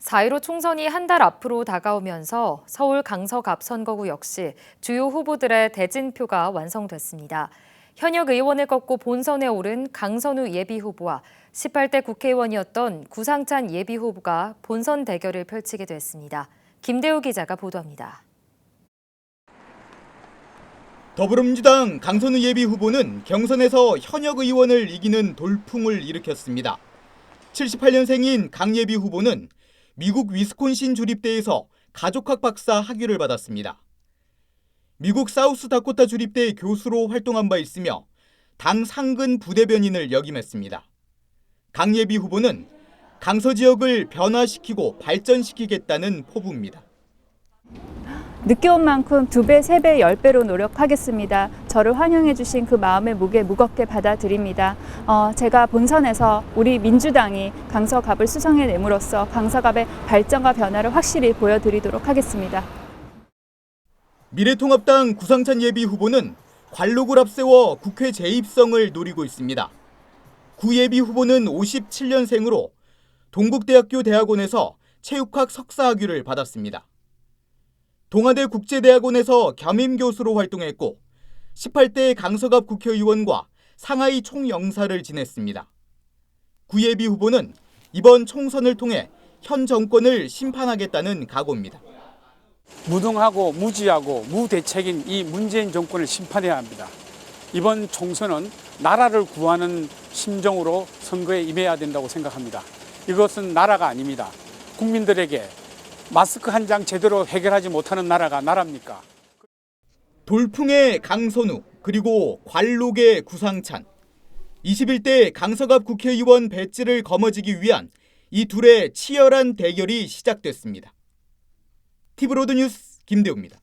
4.15 총선이 한 달 앞으로 다가오면서 서울 강서갑 선거구 역시 주요 후보들의 대진표가 완성됐습니다. 현역 의원을 꺾고 본선에 오른 강선우 예비후보와 18대 국회의원이었던 구상찬 예비후보가 본선 대결을 펼치게 됐습니다. 김대우 기자가 보도합니다. 더불어민주당 강선우 예비 후보는 경선에서 현역 의원을 이기는 돌풍을 일으켰습니다. 78년생인 강 예비 후보는 미국 위스콘신 주립대에서 가족학 박사 학위를 받았습니다. 미국 사우스다코타 주립대 교수로 활동한 바 있으며 당 상근 부대변인을 역임했습니다. 강 예비 후보는 강서 지역을 변화시키고 발전시키겠다는 포부입니다. 늦게 온 만큼 두 배, 세 배, 열 배로 노력하겠습니다. 저를 환영해 주신 그 마음의 무게 무겁게 받아들입니다. 어, 제가 본선에서 우리 민주당이 강서갑을 수성해 내므로써 강서갑의 발전과 변화를 확실히 보여드리도록 하겠습니다. 미래통합당 구상찬 예비 후보는 관록을 앞세워 국회 재입성을 노리고 있습니다. 구 예비 후보는 57년생으로 동국대학교 대학원에서 체육학 석사학위를 받았습니다. 동아대 국제대학원에서 겸임 교수로 활동했고 18대 강서갑 국회의원과 상하이 총영사를 지냈습니다. 구 예비 후보는 이번 총선을 통해 현 정권을 심판하겠다는 각오입니다. 무능하고 무지하고 무대책인 이 문재인 정권을 심판해야 합니다. 이번 총선은 나라를 구하는 심정으로 선거에 임해야 된다고 생각합니다. 이것은 나라가 아닙니다. 국민들에게 마스크 한 장 제대로 해결하지 못하는 나라가 나라입니까? 돌풍의 강선우 그리고 관록의 구상찬 21대 강서갑 국회의원 배지를 거머쥐기 위한 이 둘의 치열한 대결이 시작됐습니다. 티브로드 뉴스 김대우입니다.